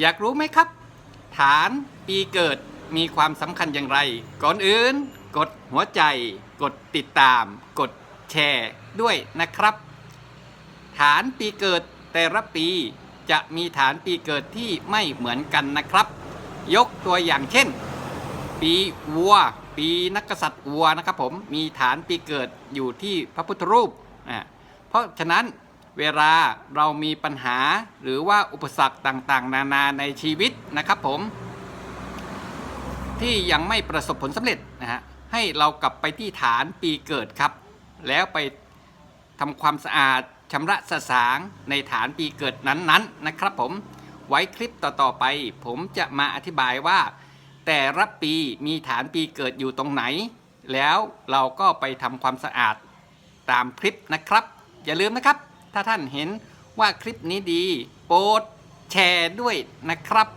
อยากรู้ไหมครับ ฐานปีเกิดมีความสำคัญอย่างไร ก่อนอื่น กดหัวใจ กดติดตาม กดแชร์ด้วยนะครับ ฐานปีเกิดแต่ละปีจะมีฐานปีเกิดที่ไม่เหมือนกันนะครับ ยกตัวอย่างเช่น ปีวัว ปีนักษัตริย์วัวนะครับผมมีฐานปีเกิดอยู่ที่พระพุทธรูปอ่าเพราะฉะนั้น เวลาเรามีปัญหาหรือว่าอุปสรรคต่างๆ นานาในชีวิตนะครับผม ที่ยังไม่ประสบผลสำเร็จนะฮะให้เรากลับไปที่ฐานปีเกิดครับ แล้วไปทำความสะอาดชำระสสางในฐานปีเกิดนั้นๆนะครับผมไว้คลิปต่อๆไป ผมจะมาอธิบายว่า แต่ละปีมีฐานปีเกิดอยู่ตรงไหน แล้วเราก็ไปทำความสะอาดตามคลิปนะครับ อย่าลืมนะครับ ถ้าท่านเห็นว่าคลิปนี้ดี โปรดแชร์ด้วยนะครับ